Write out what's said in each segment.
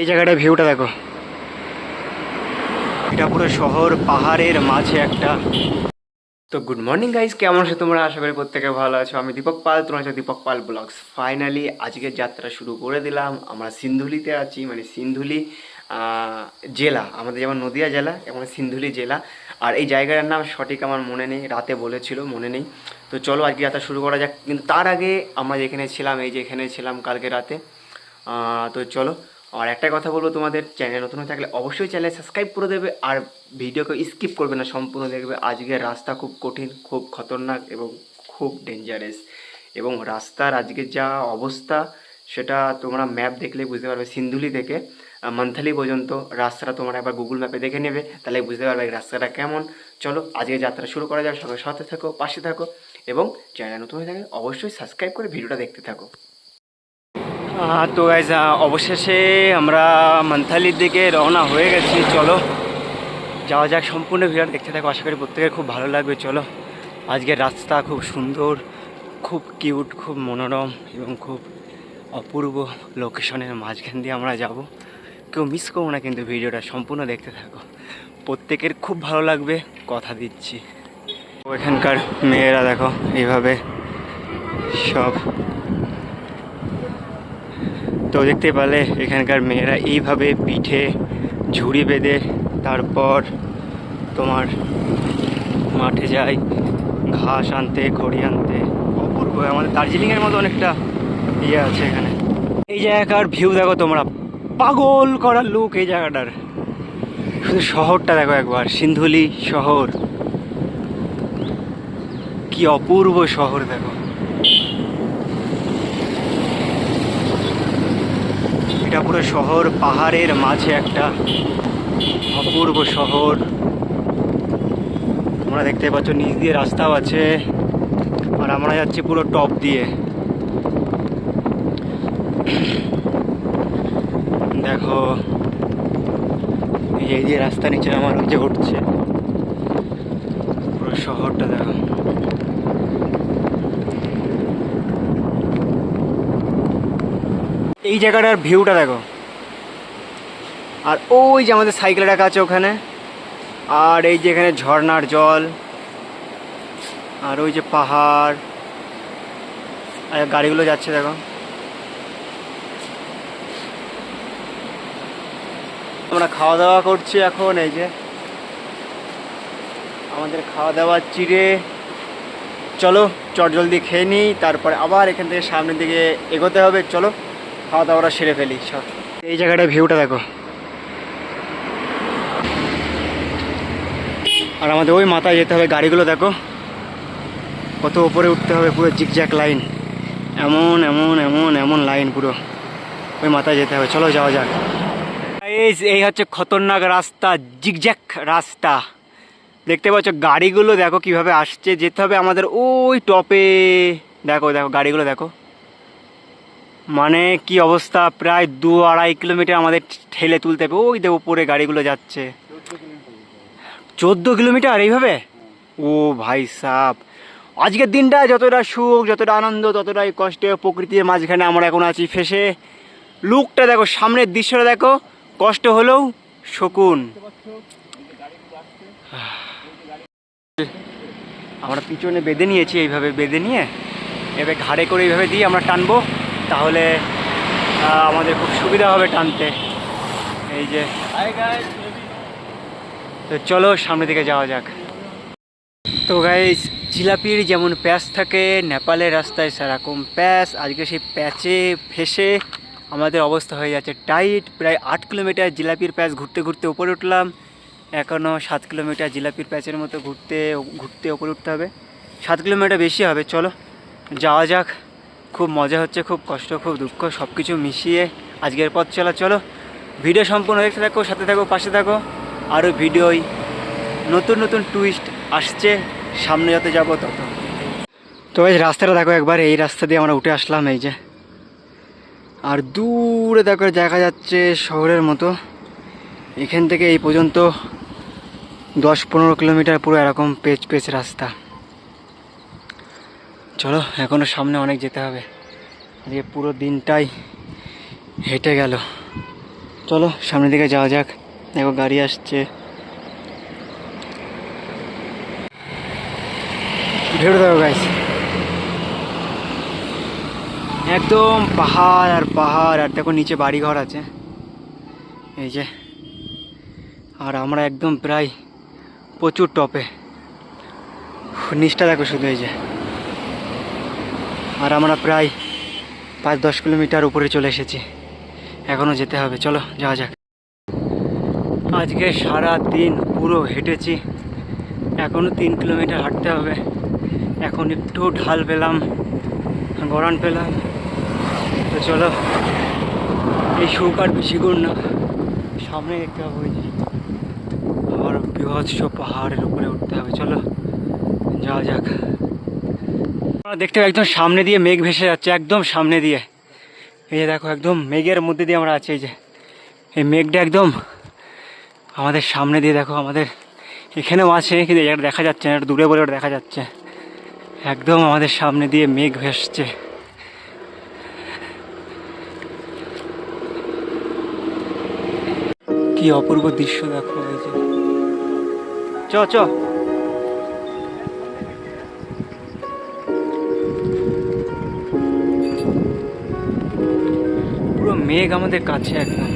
এই জায়গাটা ভিউটা দেখো। এটা পুরো শহর, পাহাড়ের মাঝে একটা। তো গুড মর্নিং গাইজ কেমন আছো তোমরা? আশা করি প্রত্যেকে ভালো আছো। আমি দীপক পাল, তোমার হচ্ছে দীপক পাল ব্লগস ফাইনালি আজকের যাত্রা শুরু করে দিলাম। আমরা সিন্ধুলিতে আছি মানে সিন্ধুলি জেলা। আমাদের যেমন নদিয়া জেলা এবং সিন্ধুলি জেলা। আর এই জায়গাটার নাম সঠিক আমার মনে নেই, রাতে বলেছিল, মনে নেই। তো চলো আজকে যাত্রা শুরু করা যাক। কিন্তু তার আগে আমরা যেখানে ছিলাম, এই যে এখানে ছিলাম কালকে রাতে। তো চলো। আর একটা কথা বলব, তোমাদের চ্যানেল নতুন থাকলে অবশ্যই চ্যানেল সাবস্ক্রাইব করে দেবে আর ভিডিওকে স্কিপ করবে না, সম্পূর্ণ দেখবে। আজকের রাস্তা খুব কঠিন, খুব খতরনাক এবং খুব ডেঞ্জারাস এবং রাস্তার আজকের যা অবস্থা, সেটা তোমরা ম্যাপ দেখলে বুঝতে পারবে, সিন্ধুলি থেকে মান্থালি পর্যন্ত রাস্তাটা তোমরা একবার গুগল ম্যাপে দেখে নেবে, তাহলে বুঝতে পারবে রাস্তাটা কেমন। চলো আজকে যাত্রা শুরু করা যাক সঙ্গে সাথে থাকো, পাশে থাকো এবং চ্যানেল নতুন হয়ে থাকলে অবশ্যই সাবস্ক্রাইব করে ভিডিওটা দেখতে থাকো। তো গাইজ অবশেষে আমরা মান্থালির দিকে রওনা হয়ে গেছি। চলো, যাওয়া যাক সম্পূর্ণ ভিডিও দেখতে থাকো। আশা করি প্রত্যেকের খুব ভালো লাগবে। চলো, আজকের রাস্তা খুব সুন্দর, খুব কিউট খুব মনোরম এবং খুব অপূর্ব লোকেশনের মাঝখান দিয়ে আমরা যাব। কেউ মিস করব না কিন্তু ভিডিওটা, সম্পূর্ণ দেখতে থাকো। প্রত্যেকের খুব ভালো লাগবে, কথা দিচ্ছি। এখানকার মেয়েরা দেখো, এইভাবে সব তো দেখতে পেলে, এখানকার মেয়েরা এইভাবে পিঠে ঝুড়ি বেঁধে তারপর তোমার মাঠে যায়, ঘাস আনতে খড়ি আনতে। অপূর্ব, আমাদের দার্জিলিংয়ের মতো অনেকটা ইয়ে আছে এখানে। এই জায়গাকার ভিউ দেখো তোমরা, পাগল করার লুক এই জায়গাটার। শুধু শহরটা দেখো একবার, সিন্ধুলি শহর। কি অপূর্ব শহর দেখো। এটা পুরো শহর, পাহাড়ের মাঝে একটা অপূর্ব শহর। তোমরা দেখতে পাচ্ছ, নিচ দিয়ে রাস্তাও আছে। আর আমরা যাচ্ছি পুরো টপ দিয়ে। দেখো, এই যে রাস্তা নিচে আমার ওই যে উঠছে। পুরো শহরটা দেখো। এই জায়গাটার ভিউটা দেখো। আর ওই যে আমাদের সাইকেল রাখা আছে ওখানে। আর এই যে এখানে ঝর্ণার জল। আর ওই যে পাহাড়। আর গাড়িগুলো যাচ্ছে দেখো। আমরা খাওয়া দাওয়া করছি এখন, এই যে। আমাদের খাওয়া দাওয়া চিড়ে। চলো চট জলদি খেয়ে নিই, তারপরে আবার এখান থেকে সামনের দিকে এগোতে হবে, চলো। খাওয়া দাওয়াটা সেরে ফেলি, সব। এই জায়গাটার ভিউটা দেখো। আর আমাদের ওই মাথায় যেতে হবে গাড়িগুলো, দেখো। কত উপরে উঠতে হবে, পুরো জিকজ্যাক লাইন এমন এমন এমন এমন লাইন পুরো। ওই মাথায় যেতে হবে। চলো যাওয়া যাক। এই এই হচ্ছে খতরনাক রাস্তা জিকজ্যাক রাস্তা। দেখতে পাচ্ছ, গাড়িগুলো দেখো কীভাবে আসছে। যেতে হবে আমাদের ওই টপে দেখো দেখো, গাড়িগুলো দেখো। মানে কি অবস্থা? প্রায় দু আড়াই কিলোমিটার আমাদের ঠেলে তুলতে হবে। ওই দেখো উপরে গাড়িগুলো যাচ্ছে। চোদ্দ কিলোমিটার এইভাবে? ও ভাই সাপ আজকের দিনটা যতটা সুখ, যতটা আনন্দ, ততটাই কষ্টে, প্রকৃতির মাঝখানে আমরা এখন আছি ফেসে। লুকটা দেখো, সামনের দৃশ্যটা দেখো। কষ্ট হলেও শকুন। আমরা পিছনে বেঁধে নিয়েছি এইভাবে, বেঁধে নিয়ে। এবার ঘাড়ে করে এইভাবে দিয়ে আমরা টানবো। তাহলে আমাদের খুব সুবিধা হবে টানতে। এই যে। তো চলো সামনের দিকে যাওয়া যাক। তো গাইস জিলাপির যেমন প্যাচ থাকে নেপালের রাস্তায় সেরকম প্যাচ। আজকে সেই প্যাচে ফেসে আমাদের অবস্থা হয়ে যাচ্ছে টাইট প্রায় আট কিলোমিটার জিলাপির প্যাচ ঘুরতে ঘুরতে উপরে উঠলাম। এখনও সাত কিলোমিটার জিলাপির প্যাচের মতো ঘুরতে ঘুরতে উপরে উঠতে হবে। সাত কিলোমিটার বেশি হবে চলো যাওয়া যাক। খুব মজা হচ্ছে, খুব কষ্ট, খুব দুঃখ সব কিছু মিশিয়ে আজকের পথ চলা। চলো, ভিডিও সম্পূর্ণ দেখতে থাকো, সাথে থাকো, পাশে থাকো। আরও ভিডিওই। নতুন নতুন টুইস্ট আসছে, সামনে যত যাব তত। তো এই রাস্তাটা দেখো একবার, এই রাস্তা দিয়ে আমরা উঠে আসলাম, এই যে। আর দূরে দেখো, দেখা যাচ্ছে শহরের মতো। এখান থেকে এই পর্যন্ত দশ পনেরো কিলোমিটার পুরো এরকম পেচ পেচ রাস্তা। চলো এখনও সামনে অনেক যেতে হবে। আজকে পুরো দিনটাই হেঁটে গেল। চলো, সামনের দিকে যাওয়া যাক। দেখো, গাড়ি আসছে। ভিড় দেখো গাইস একদম পাহাড় আর পাহাড়, আর দেখো, নিচে বাড়ি ঘর আছে। এই যে। আর আমরা একদম প্রায় প্রচুর টপে। নিচটা দেখো শুধু, এই যে। আর আমরা প্রায় পাঁচ দশ কিলোমিটার উপরে চলে এসেছি। এখনও যেতে হবে। চলো, যাওয়া যাক। আজকে সারা দিন পুরো হেঁটেছি। এখনও তিন কিলোমিটার হাঁটতে হবে। এখন একটু ঢাল পেলাম, গড়ান পেলাম। তো চলো, এই সুখ বেশি গুণ না। সামনে দেখতে হবে ওই যে, আবার বিভৎস পাহাড়ের উপরে উঠতে হবে। চলো, যাওয়া যাক। দেখতে একদম সামনে দিয়ে মেঘ ভেসে যাচ্ছে, একদম সামনে দিয়ে। এই যে দেখো, একদম মেঘের মধ্যে দিয়ে আমরা আছি, এই যে। এই মেঘটা একদম আমাদের সামনে দিয়ে দেখো, আমাদের এখানেও আছে, কিন্তু এটা দেখা যাচ্ছে না দূরে বলে ওটা দেখা যাচ্ছে। একদম আমাদের সামনে দিয়ে মেঘ ভেসছে। কি অপূর্ব দৃশ্য দেখো, এই যে। চ চ। মেঘ আমাদের কাছে একদম।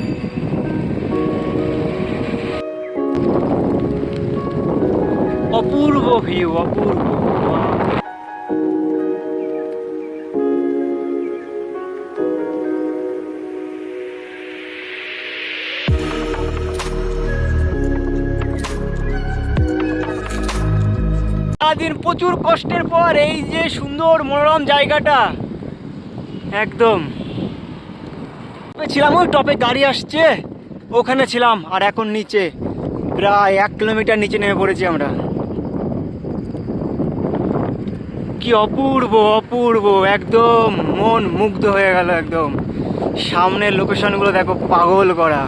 অপূর্ব ভিউ অপূর্ব। সারাদিন প্রচুর কষ্টের পর এই যে সুন্দর মনোরম জায়গাটা। একদম। ছিলাম, ওই টপে গাড়ি আসছে, ওখানে ছিলাম, আর এখন নিচে। প্রায় এক কিলোমিটার নিচে নেমে পড়েছি আমরা। কি অপূর্ব অপূর্ব, একদম মন মুগ্ধ হয়ে গেল একদম। সামনের লোকেশনগুলো দেখো, পাগল করা।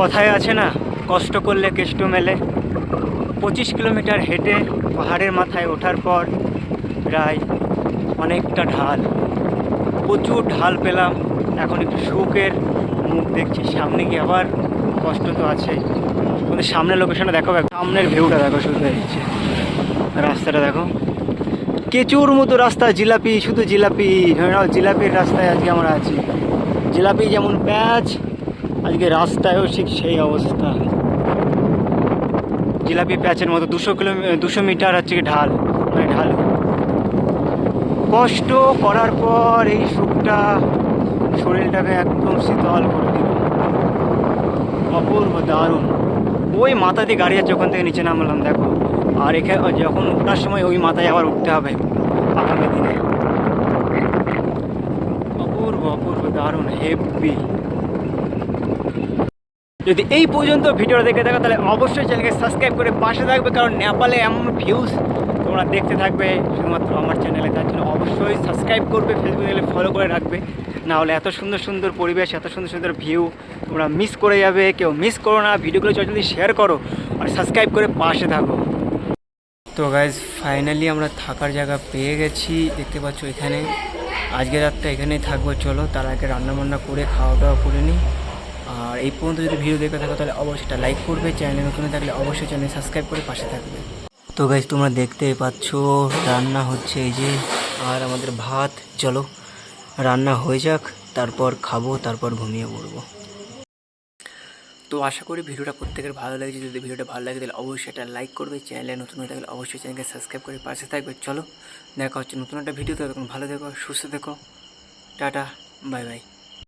কথায় আছে না, কষ্ট করলে কেষ্ট মেলে। পঁচিশ কিলোমিটার হেঁটে পাহাড়ের মাথায় ওঠার পর প্রায় অনেকটা ঢাল। প্রচুর ঢাল পেলাম, এখন একটু সুখের মুখ দেখছি। সামনে গিয়ে আবার কষ্ট তো আছেই আমাদের সামনের লোকেশনটা দেখো সামনের ভিউটা দেখো শুধু দিচ্ছে রাস্তাটা দেখো। কেচুর মতো রাস্তা, জিলাপি, শুধু জিলাপি জিলাপির রাস্তায় আজকে আমরা আছি। জিলাপি যেমন প্যাচ আজকে রাস্তায়ও ঠিক সেই অবস্থা। জিলাপি প্যাচের মতো দুশো কিলোমিটার দুশো মিটার হচ্ছে কি ঢাল মানে ঢাল। কষ্ট করার পর এই সুখটা শরীরটাকে একদম শীতল করে দিল। অপূর্ব দারুণ। ওই মাথা দিয়ে গাড়ি যাচ্ছে ওখান থেকে নিচে নামলাম, দেখো। আর এখানে যখন ওঠার সময় ওই মাথায় আবার উঠতে হবে আগামী দিনে। অপূর্ব অপূর্ব, দারুণ হেভি যদি এই পর্যন্ত ভিডিও দেখে থাকো, তাহলে অবশ্যই চ্যানেলকে সাবস্ক্রাইব করে পাশে থাকবে, কারণ নেপালে এমন ভিউজ তোমরা দেখতে থাকবে, শুধুমাত্র আমার চ্যানেলে তার জন্য অবশ্যই সাবস্ক্রাইব করবে ফেসবুক চ্যানেলে ফলো করে রাখবে। না হলে এত সুন্দর সুন্দর পরিবেশ, এত সুন্দর সুন্দর ভিউ তোমরা মিস করে যাবে। কেউ মিস করো না, ভিডিওগুলো যদি শেয়ার করো আর সাবস্ক্রাইব করে পাশে থাকো। তো গাইজ ফাইনালি আমরা থাকার জায়গা পেয়ে গেছি, দেখতে পাচ্ছ এখানে। আজকে রাতটা এখানেই থাকব, চলো তার আগে রান্নাবান্না করে খাওয়া দাওয়া করে নিই। আর এই পর্যন্ত যদি ভিডিও দেখে থাকো তাহলে অবশ্যই এটা লাইক করবে। চ্যানেলে নতুন থাকলে অবশ্যই চ্যানেল সাবস্ক্রাইব করে পাশে থাকবে। তো গাইজ তোমরা দেখতে পাচ্ছ রান্না হচ্ছে এই যে আর আমাদের ভাত। চলো রান্না হয়ে যাক তারপর খাব তারপর ঘুমিয়ে পড়ব। তো আশা করি ভিডিওটা প্রত্যেকের ভালো লাগছে। যদি ভিডিওটা ভালো লাগে তাহলে অবশ্যই এটা লাইক করবে। চ্যানেলে নতুন হয়ে থাকলে অবশ্যই চ্যানেলকে সাবস্ক্রাইব করে পাশে থাকবে। চলো দেখা হচ্ছে নতুন একটা ভিডিওতে। তখন ভালো দেখো সুস্থ দেখো টাটা বাই বাই